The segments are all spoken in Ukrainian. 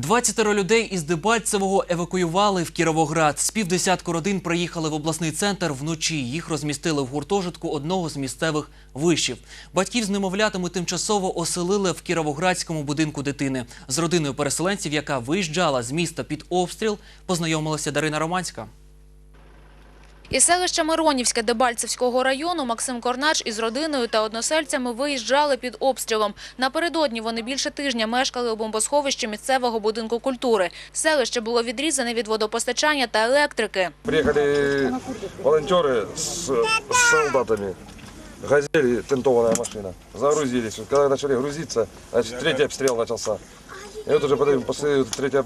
20 людей із Дебальцевого евакуювали в Кіровоград. З півдесятку родин приїхали в обласний центр вночі. Їх розмістили в гуртожитку одного з місцевих вишів. Батьків з немовлятами тимчасово оселили в Кіровоградському будинку дитини. З родиною переселенців, яка виїжджала з міста під обстріл, познайомилася Дарина Романська. Із селища Миронівське Дебальцевського району Максим Корнач із родиною та односельцями виїжджали під обстрілом. Напередодні вони більше тижня мешкали у бомбосховищі місцевого будинку культури. Селище було відрізане від водопостачання та електрики. Приехали волонтеры с, с солдатами. Газели, тентованная машина. Загрузились. Вот Когда начали грузиться, значит, третий обстрел начался. И вот уже потом после третьего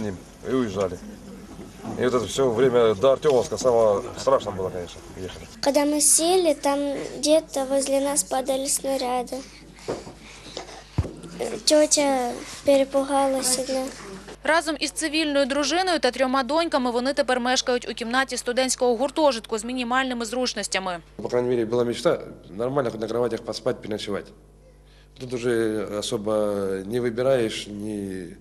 ним и уезжали. И вот это все время до Артемовска самое страшно было, конечно, ехать. Когда мы сели, там где-то возле нас падали снаряды. Тетя перепугалась одна. Разом із цивільною дружиною та трьома доньками вони тепер мешкають у кімнаті студентського гуртожитку з мінімальними зручностями. По крайней мере, была мечта нормально хоть на кроватях поспать, переночевать. Тут уже особо не выбираешь ни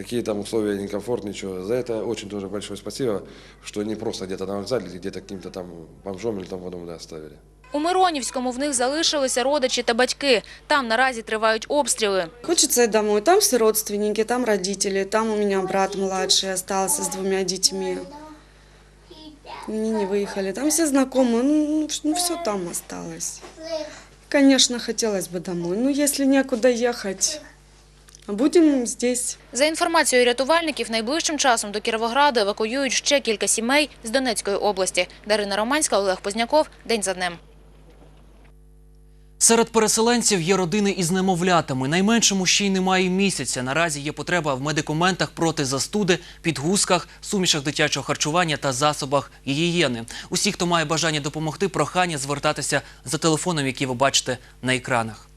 какие там условия, ни комфорт, ничего. За это очень тоже большое спасибо, что не просто где-то на вокзале или где-то каким-то там бомжом или тому подобное оставили. У Миронівському в них залишилися родичі та батьки. Там наразі тривають обстріли. Хочется и домой. Там все родственники, там родители, там у меня брат младший остался с двумя детьми. Они не выехали. Там все знакомые, ну, ну все там осталось. Конечно, хотелось бы домой. Но если некуда ехать, будем здесь. За інформацією рятувальників, найближчим часом до Кіровограда евакуюють ще кілька сімей з Донецької області. Дарина Романська, Олег Позняков. День за днем. Серед переселенців є родини із немовлятами. Найменшому ще й немає місяця. Наразі є потреба в медикаментах проти застуди, підгузках, сумішах дитячого харчування та засобах гігієни. Усі, хто має бажання допомогти, прохання звертатися за телефоном, який ви бачите на екранах.